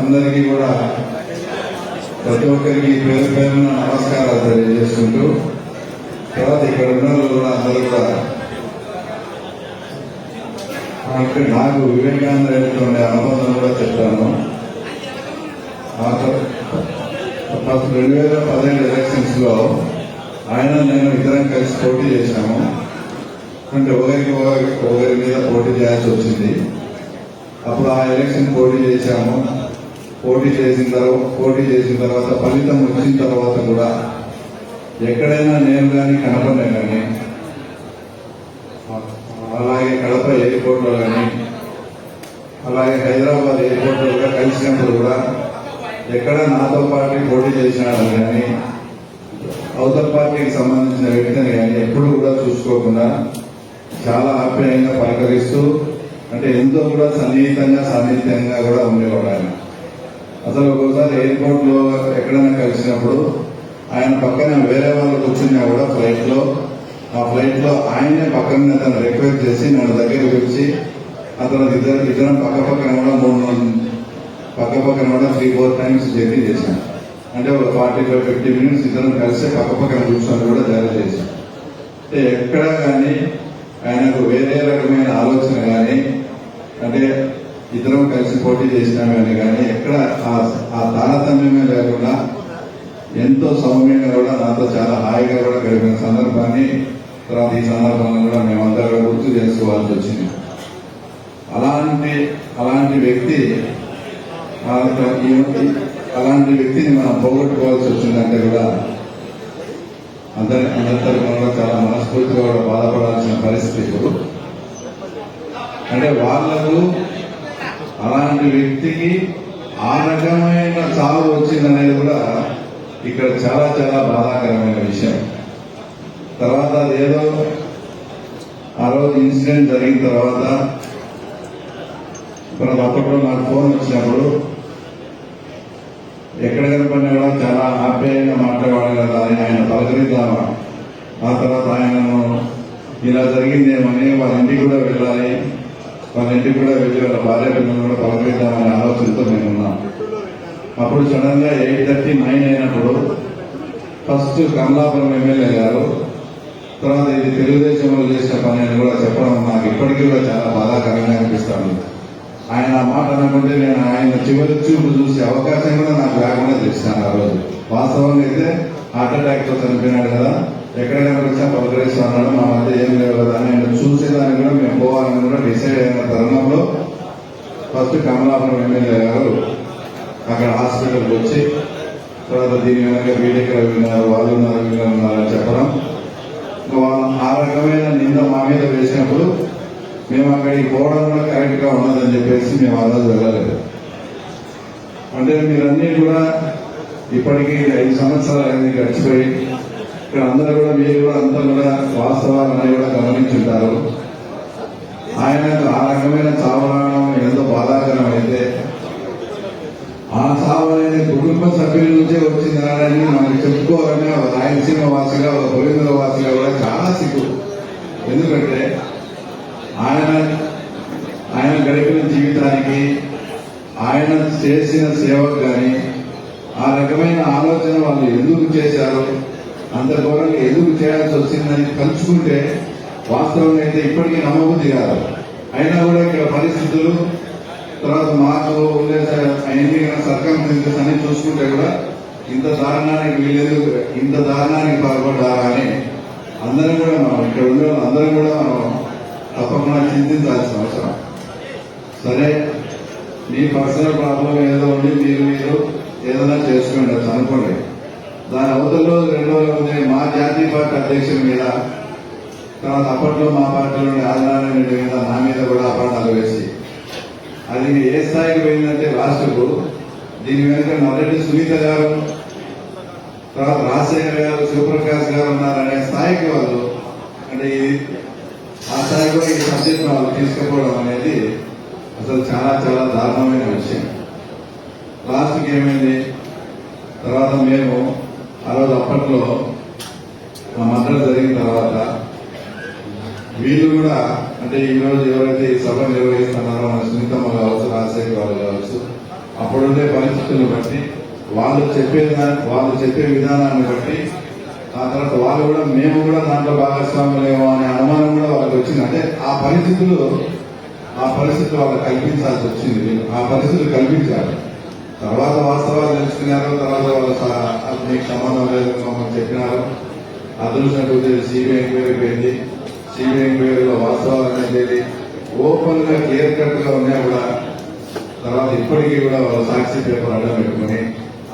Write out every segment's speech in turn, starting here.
అందరికీ కూడా ప్రతి ఒక్కరికి పేరు పేరున నమస్కారాలు తెలియజేసుకుంటూ తర్వాత ఇక్కడ ఉన్న కూడా అందరూ కూడా నాకు వివేకానంద రెడ్డితో ఉండే అనుబంధం కూడా చెప్తాను ఆ రెండు వేల పదిహేడు ఎలక్షన్స్లో ఆయన నేను ఇద్దరం కలిసి పోటీ చేశాము. అంటే ఒకరికి ఒకరి ఒకరి మీద పోటీ చేయాల్సి వచ్చింది. అప్పుడు ఆ ఎలక్షన్ పోటీ చేశాము. పోటీ చేసిన తర్వాత పోటీ చేసిన తర్వాత ఫలితం వచ్చిన తర్వాత కూడా ఎక్కడైనా నేను కానీ కనపడినా కానీ అలాగే కడప ఎయిర్పోర్ట్లో కానీ అలాగే హైదరాబాద్ ఎయిర్పోర్ట్లో కూడా కలిసినప్పుడు కూడా ఎక్కడ నాతో పాటు పోటీ చేసినాడు కానీ అవతల పార్టీకి సంబంధించిన వ్యక్తిని కానీ ఎప్పుడు కూడా చూసుకోకుండా చాలా ఆప్యాయంగా పలకరిస్తూ అంటే ఎంతో కూడా సన్నిహితంగా సాన్నిహిత్యంగా కూడా ఉండేవాడు ఆయన. అసలు ఒక్కోసారి ఎయిర్పోర్ట్లో ఎక్కడైనా కలిసినప్పుడు ఆయన పక్కన వేరే వాళ్ళు కూర్చున్నా కూడా ఫ్లైట్లో ఆ ఫ్లైట్లో ఆయనే పక్కన అతను రిక్వెస్ట్ చేసి నన్ను దగ్గరికి వచ్చి అతను ఇద్దరు ఇద్దరం పక్క పక్కన కూడా మూడు పక్క పక్కన కూడా త్రీ ఫోర్ టైమ్స్ జర్నీ చేశాను అంటే ఒక ఫార్టీ ఫైవ్ ఫిఫ్టీ మినిట్స్ ఇద్దరం కలిసి పక్క పక్కన కూర్చొని కూడా జర్నీ చేశాం. అంటే ఎక్కడ కానీ ఆయనకు వేరే రకమైన ఆలోచన కానీ అంటే ఇద్దరం కలిసి పోటీ చేసినామని కానీ ఎక్కడ ఆ- తారతమ్యమే లేకుండా ఎంతో సౌమ్యంగా కూడా నాతో చాలా హాయిగా కూడా గడిపిన సందర్భాన్ని తర్వాత ఈ సందర్భంలో కూడా మేమందరం గుర్తు చేసుకోవాల్సి వచ్చింది. అలాంటి అలాంటి వ్యక్తి అలాంటి వ్యక్తిని మనం పోగొట్టుకోవాల్సి వచ్చిందంటే కూడా అందరి అందరి తరఫున చాలా మనస్ఫూర్తిగా కూడా బాధపడాల్సిన పరిస్థితి ఇప్పుడు. అంటే వాళ్ళకు అలాంటి వ్యక్తికి ఆ రకమైన చావు వచ్చిందనేది కూడా ఇక్కడ చాలా చాలా బాధాకరమైన విషయం. తర్వాత అదేదో ఆ రోజు ఇన్సిడెంట్ జరిగిన తర్వాత ఇప్పుడు అప్పట్లో నాకు ఫోన్ వచ్చినప్పుడు ఎక్కడ కనపడినా కూడా చాలా ఆప్యాయంగా మాట్లాడేవాడు కదా అని ఆయన పలకరిద్దామా? ఆ తర్వాత ఆయనను ఇలా జరిగిందేమని వాళ్ళ ఇంటికి కూడా వెళ్ళాలి. వాళ్ళ ఇంటికి కూడా వెళ్ళి వాళ్ళ భార్య పిల్లలు కూడా పలకరిద్దామనే ఆలోచనతో మేము ఉన్నాం. అప్పుడు సడన్గా ఎయిట్ థర్టీ నైన్ అయినప్పుడు ఫస్ట్ కమలాపురం ఎమ్మెల్యే గారు తర్వాత ఇది తెలుగుదేశంలో చేసిన పని అని కూడా చెప్పడం నాకు ఇప్పటికీ కూడా చాలా బాధాకరంగా అనిపిస్తాను ఆయన ఆ మాట అనుకుంటే నేను ఆయన చివరి చూపు చూసే అవకాశం కూడా నాకు లేకుండా చేశాను ఆ రోజు. వాస్తవంగా అయితే హార్ట్ అటాక్తో చనిపోయినాడు కదా. ఎక్కడ కనిపించినా పలకరిస్తున్నాడు మా మధ్య ఏం లేవు కదా అని చూసేదానికి కూడా మేము పోవాలని కూడా డిసైడ్ అయిన తరుణంలో ఫస్ట్ కమలాపురం ఎమ్మెల్యే గారు అక్కడ హాస్పిటల్కి వచ్చి తర్వాత దీని వెనక వీడియో విన్నారు వాళ్ళు ఉన్నారు వీళ్ళు ఉన్నారు అని చెప్పడం. ఇంకా ఆ రకమైన నింద మా మీద వేసినప్పుడు మేము అక్కడికి పోవడం కూడా కరెక్ట్గా ఉన్నదని చెప్పేసి మేము ఆ రోజు వెళ్ళలేదు. అంటే మీరన్నీ కూడా ఇప్పటికీ ఐదు సంవత్సరాలు అనేది గడిచిపోయి ఇక్కడ అందరూ కూడా మీరు కూడా అంతా కూడా వాస్తవాలని కూడా గమనించుంటారు. ఆయన ఆ రకమైన చావడం ఎంతో బాధాకరం అయితే ఆ చావు అనేది కుటుంబ సభ్యుల నుంచే వచ్చిందని మనకి చెప్పుకోవాలని ఒక రాయలసీమ వాసిగా ఒక పొలిందుల వాసిగా కూడా చాలా సిగ్గు. ఎందుకంటే ఆయన ఆయన గడిపిన జీవితానికి ఆయన చేసిన సేవకు కానీ ఆ రకమైన ఆలోచన వాళ్ళు ఎందుకు చేశారు? అంత ఘోరంగా ఎదురు చేయాల్సి వచ్చిందని తలుచుకుంటే వాస్తవంగా అయితే ఇప్పటికీ నమ్మబుద్ధి కాదు. అయినా కూడా ఇక్కడ పరిస్థితులు తర్వాత మాకు ఉండే ఎన్నికైన సర్కంస్టెన్సెస్ అన్ని చూసుకుంటే కూడా ఇంత దారుణానికి వీలేదు ఇంత దారుణానికి పాల్పడ్డారా అని అందరం కూడా మనం ఇక్కడ ఉండే అందరం కూడా మనం తప్పకుండా చింతించాల్సిన అవసరం. సరే మీ పర్సనల్ ప్రాబ్లం ఏదో ఉండి మీరు మీరు ఏదైనా చేసుకోండి అనుకోండి. దాని అవతలలో రెండో రోజు మా జాతీయ పార్టీ అధ్యక్షుడి మీద తర్వాత అప్పట్లో మా పార్టీలో ఆదినారాయణ రెడ్డి మీద నా మీద కూడా అపాటాలు వేసి అది ఏ స్థాయికి పోయిందంటే రాష్ట్రకు దీని వెనుక నల్లరెడ్డి సునీత గారు తర్వాత రాజశేఖర్ గారు శివప్రకాష్ గారు ఉన్నారనే స్థాయికి వాళ్ళు అంటే ఆ స్థాయికి కూడా ఈ సబ్జెక్ట్ వాళ్ళు తీసుకుపోవడం అనేది అసలు చాలా చాలా దారుణమైన విషయం. లాస్ట్కి ఏమైంది? తర్వాత మేము ఆ రోజు అప్పట్లో మా మద్దతు జరిగిన తర్వాత వీళ్ళు కూడా అంటే ఈ రోజు ఎవరైతే ఈ సభ నిర్వహిస్తున్నారో మన సునీతమ్మ కావచ్చు రాజశేఖర్ వాళ్ళు కావచ్చు అప్పుడుండే పరిస్థితులను బట్టి వాళ్ళు చెప్పే వాళ్ళు చెప్పే విధానాన్ని బట్టి ఆ తర్వాత వాళ్ళు కూడా మేము కూడా దాంట్లో భాగస్వాములేమో అనే అనుమానం కూడా వాళ్ళకి వచ్చింది. అంటే ఆ పరిస్థితులు ఆ పరిస్థితులు వాళ్ళకి కల్పించాల్సి వచ్చింది. ఆ పరిస్థితులు కల్పించారు. తర్వాత వాస్తవాలు తెలుసుకున్నారు తర్వాత వాళ్ళ మీకు సంబంధం లేదు మమ్మల్ని చెప్పినారు. అతను కొద్ది సిబిఐ ఎంక్వైరీ పోయింది. సిబిఐ ఎంక్వైరీలో వాస్తవాలు అనేది ఓపెన్గా క్లియర్ కట్గా ఉన్నా కూడా తర్వాత ఇప్పటికీ కూడా వాళ్ళ సాక్షి పేపర్ అడ్డం పెట్టుకుని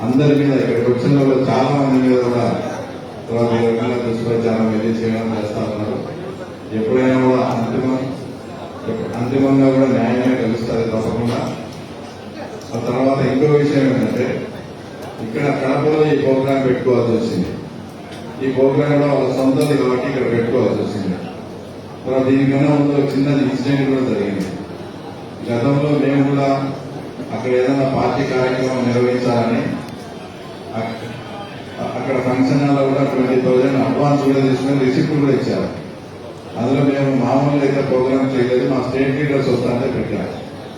అందరి మీద ఇక్కడికి వచ్చిన వాళ్ళు చాలా మంది మీద కూడా తర్వాత ఈ రకంగా దుష్ప్రచారం వెళ్ళి చేయడం చేస్తా ఉన్నారు ఎప్పుడైనా కూడా అంతిమం అంతిమంగా కూడా న్యాయమే కలుస్తుంది తప్పకుండా ఆ తర్వాత ఇంకో విషయం ఏంటంటే ఇక్కడ కడపలో ఈ ప్రోగ్రాం పెట్టుకోవాల్సి వచ్చింది. ఈ ప్రోగ్రాం కూడా వాళ్ళ సొంతది కాబట్టి ఇక్కడ పెట్టుకోవాల్సి వచ్చింది. తర్వాత దీనికన్నా ముందు ఒక చిన్న ఇన్సిడెంట్ కూడా జరిగింది. గతంలో మేము కూడా అక్కడ ఏదైనా పార్టీ కార్యక్రమం నిర్వహించాలని అక్కడ ఫంక్షన్ హాల్లో కూడా ట్వంటీ థౌసండ్ అడ్వాన్స్ కూడా తీసుకుని రిసిప్ట్ కూడా ఇచ్చారు. అందులో మేము మామూలుగా అయితే ప్రోగ్రామ్ చేయలేదు. మా స్టేట్ లీడర్స్ వస్తారంటే పెట్టారు.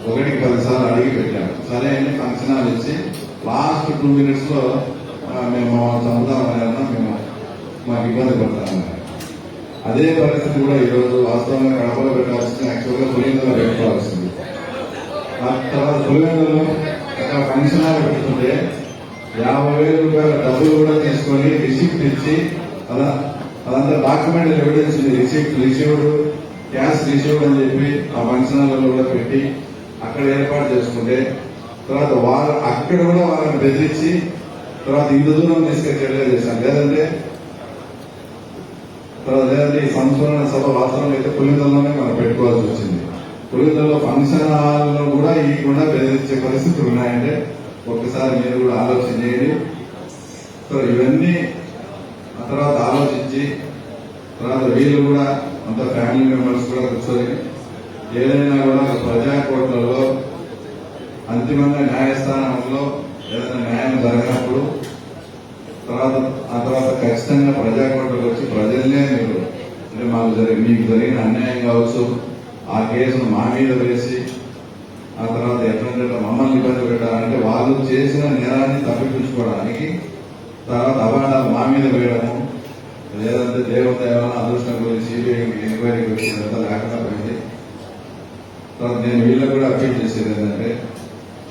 ఒకటికి పదిసార్లు అడిగి పెట్టారు. సరే అని ఫంక్షన్ హాల్ ఇచ్చి లాస్ట్ టూ మినిట్స్లో మేము చదువుతామని మేము మాకు ఇబ్బంది పడతామన్నారు అదే పరిస్థితి కూడా ఈ రోజు వాస్తవంగా కడపలో పెట్టాల్సింది యాక్చువల్గా పులిందలో పెట్టుకోవాల్సింది. ఆ తర్వాత పులివెందులో అక్కడ ఫంక్షన్ హాల్ పెడుతుంటే యాభై వేల రూపాయల డబ్బులు కూడా తీసుకొని రిసిప్ట్ ఇచ్చి అలా అదంతా డాక్యుమెంట్ ఎవిడెన్స్ ఉంది. రిసిప్ట్ రిసీవ్డ్ క్యాష్ రిసీవ్డ్ అని చెప్పి ఆ ఫంక్షన్ హాల్లో కూడా పెట్టి అక్కడ ఏర్పాటు చేసుకుంటే తర్వాత వాళ్ళ అక్కడ కూడా వాళ్ళని బెదిరించి తర్వాత ఇంత దూరం తీసుకొచ్చేట్లే చేశాను లేదంటే తర్వాత లేదంటే ఈ సంస్మరణ సభ వాస్తవం అయితే పులిందల్లోనే మనం పెట్టుకోవాల్సి వచ్చింది. పులిందల్లో ఫంక్షన్ హాల్లో కూడా ఇవ్వకుండా బెదిరించే పరిస్థితులు ఉన్నాయంటే ఒక్కసారి మీరు కూడా ఆలోచన చేయండి. సో ఇవన్నీ ఆ తర్వాత ఆలోచించి తర్వాత వీళ్ళు కూడా అంత ఫ్యామిలీ మెంబర్స్ కూడా కూర్చొని ఏదైనా కూడా ప్రజా కోర్టులలో అంతిమంగా న్యాయస్థానంలో ఏదైనా న్యాయం జరిగినప్పుడు తర్వాత ఆ తర్వాత ఖచ్చితంగా ప్రజా కోర్టుకు వచ్చి ప్రజల్నే మీరు అంటే మాకు జరిగి మీకు జరిగిన అన్యాయం కావచ్చు ఆ కేసును మా మీద వేసి ఆ తర్వాత ఎట్లంటే మమ్మల్ని ఇబ్బంది పెట్టాలంటే వాళ్ళు చేసిన నేరాన్ని తప్పిపుచ్చుకోవడానికి తర్వాత అవార్డాలు మా మీద వేయడము లేదంటే దేవత ఏమైనా అదృష్టం గురించి ఎంక్వైరీ ఎంక్వైరీకి వచ్చినంత లేకుండా పోయింది తర్వాత నేను వీళ్ళకు కూడా అప్పీల్ చేసేది ఏంటంటే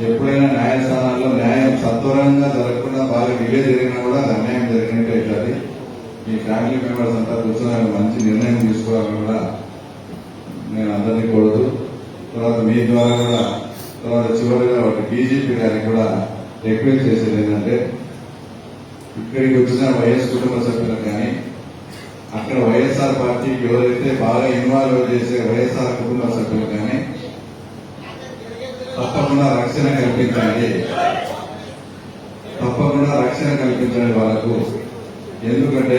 ఎప్పుడైనా న్యాయస్థానాల్లో న్యాయం సత్వరంగా జరగకుండా బాగా డిలే జరిగినా కూడా అది అన్యాయం జరిగినట్టు అవుతుంది మీ ఫ్యామిలీ మెంబర్స్ అంతా కూర్చొని మంచి నిర్ణయం తీసుకోవాలని కూడా నేను అందరినీ కోరుతూ తర్వాత మీ ద్వారా కూడా తర్వాత చివరిగా ఒక బీజేపీ గారికి కూడా రిక్వెస్ట్ చేసేది ఏంటంటే ఇక్కడికి వచ్చిన వైఎస్ కుటుంబ సభ్యులకు కానీ అక్కడ వైఎస్ఆర్ పార్టీకి ఎవరైతే బాగా ఇన్వాల్వ్ చేసే వైఎస్ఆర్ కుటుంబ సభ్యులు తప్పకుండా రక్షణ కల్పించండి తప్పకుండా రక్షణ కల్పించండి వాళ్ళకు. ఎందుకంటే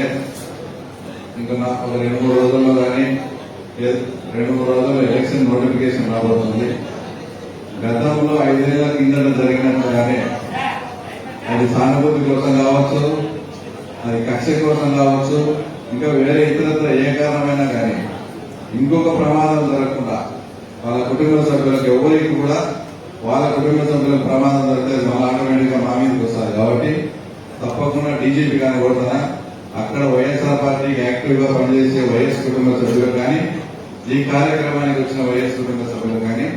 ఇంకా నా ఒక రెండు మూడు రోజుల్లో కానీ రెండు మూడు రోజుల్లో ఎలక్షన్ నోటిఫికేషన్ రాబోతుంది. గతంలో ఐదేళ్ళ కిందట జరిగినట్టుగానే అది సానుభూతి కోసం కావచ్చు అది కక్ష కోసం కావచ్చు ఇంకా వేరే ఇతరత్ర ఏ కారణమైనా కానీ ఇంకొక ప్రమాదం జరగకుండా వాళ్ళ కుటుంబ సభ్యులకు ఎవరికి కూడా వాళ్ళ కుటుంబ సభ్యులకు ప్రమాదం జరిగితే మళ్ళీ ఆటోమేటిక్గా మా మీదకి వస్తారు. కాబట్టి తప్పకుండా డీజీపీ కానీ కొడుతున్నా అక్కడ వైఎస్ఆర్ పార్టీకి యాక్టివ్గా పనిచేసే వైఎస్ కుటుంబ సభ్యులు కానీ ఈ కార్యక్రమానికి వచ్చిన వైఎస్ కుటుంబ సభ్యులు కానీ